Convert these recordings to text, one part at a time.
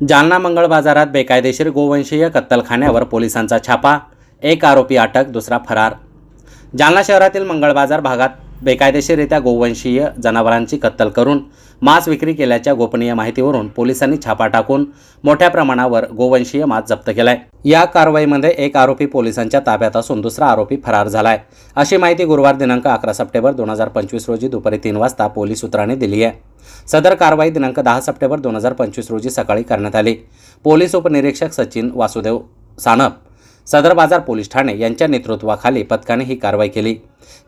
जालना मंगळ बाजारात बेकायदेशीर गोवंशीय कत्तलखान्यावर पोलिसांचा छापा. एक आरोपी अटक दुसरा फरार. जालना शहरातील मंगळ बाजार भागात बेकायदेशीररित्या गोवंशीय जनावरांची कत्तल करून मांस विक्री केल्याच्या गोपनीय माहितीवरून पोलिसांनी छापा टाकून मोठ्या प्रमाणावर गोवंशीय मांस जप्त केलाय. या कारवाईमध्ये एक आरोपी पोलिसांच्या ताब्यात असून दुसरा आरोपी फरार झालाय. अशी माहिती गुरुवार दिनांक अकरा सप्टेंबर दोन हजार पंचवीस रोजी दुपारी तीन वाजता पोलीस सूत्रांनी दिली आहे. सदर कारवाई दिनांक दहा सप्टेंबर दोन हजार पंचवीस रोजी सकाळी करण्यात आली. पोलीस उपनिरीक्षक सचिन वासुदेव सानप सदर बाजार पोलीस ठाणे यांच्या नेतृत्वाखाली पथकाने ही कारवाई केली.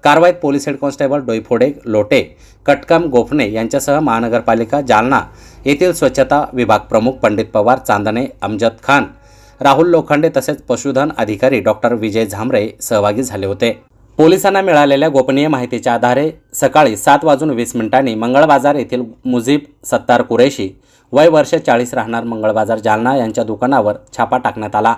कारवाईत police head constable Doiphode Lote Katkam Gophane यांच्यासह महानगरपालिका जालना येथील स्वच्छता विभाग प्रमुख पंडित पवार चांदणे अमजद खान राहुल लोखंडे तसेच पशुधन अधिकारी डॉक्टर विजय झांबरे सहभागी झाले होते. पोलिसांना मिळालेल्या गोपनीय माहितीच्या आधारे सकाळी सात वाजून वीस मिनिटांनी मंगळ बाजार येथील मुजीब सत्तार कुरेशी वय वर्ष चाळीस राहणार मंगळ बाजार जालना यांच्या दुकानावर छापा टाकण्यात आला.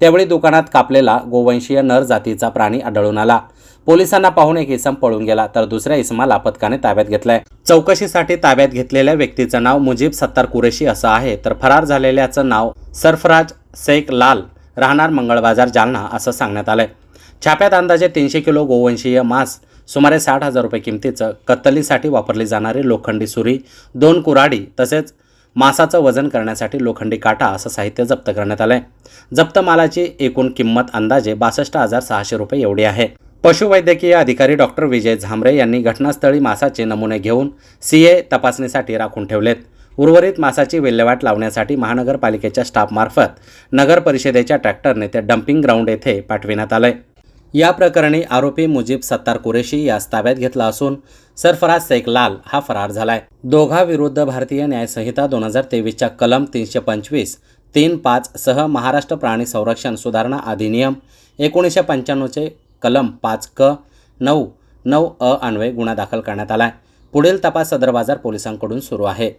त्यावेळी दुकानात कापलेला गोवंशीय नर जातीचा प्राणी आढळून आला. पोलिसांना पाहून एक इसम पळून गेला तर दुसऱ्या इसमाला पथकाने ताब्यात घेतलाय. चौकशीसाठी ताब्यात घेतलेल्या व्यक्तीचं नाव मुजीब सत्तार कुरेशी असं आहे तर फरार झालेल्याचं नाव सरफराज शेख लाल राहणार मंगळ बाजार जालना असं सांगण्यात आलंय. छाप्यात अंदाजे तीनशे किलो गोवंशीय मांस सुमारे साठ हजार रुपये किमतीचं कत्तलीसाठी वापरली जाणारी लोखंडी सुरी दोन कुऱ्हाडी तसेच मासाचं वजन करण्यासाठी लोखंडी काटा असं साहित्य जप्त करण्यात आलंय. जप्त मालाची एकूण किंमत अंदाजे बासष्ट हजार सहाशे रुपये एवढी आहे. पशुवैद्यकीय अधिकारी डॉक्टर विजय झांबरे यांनी घटनास्थळी मासाचे नमुने घेऊन सी ए तपासणीसाठी राखून ठेवलेत. उर्वरित मासाची विल्हेवाट लावण्यासाठी महानगरपालिकेच्या स्टाफमार्फत नगर परिषदेच्या ट्रॅक्टरने ते डम्पिंग ग्राउंड येथे पाठविण्यात आलंय. या प्रकरणी आरोपी मुजीब सत्तार कुरेशी यास ताब्यात घेतला असून सरफराज शेख लाल हा फरार झालाय. दोघाविरुद्ध भारतीय न्यायसंहिता दोन हजार तेवीसच्या कलम तीनशे पंचवीस तीन पाच सह महाराष्ट्र प्राणी संरक्षण सुधारणा अधिनियम एकोणीसशे पंच्याण्णवचे कलम पाच क नऊ नऊ अ अन्वये गुन्हा दाखल करण्यात आलाय. पुढील तपास सदर बाजार पोलिसांकडून सुरू आहे.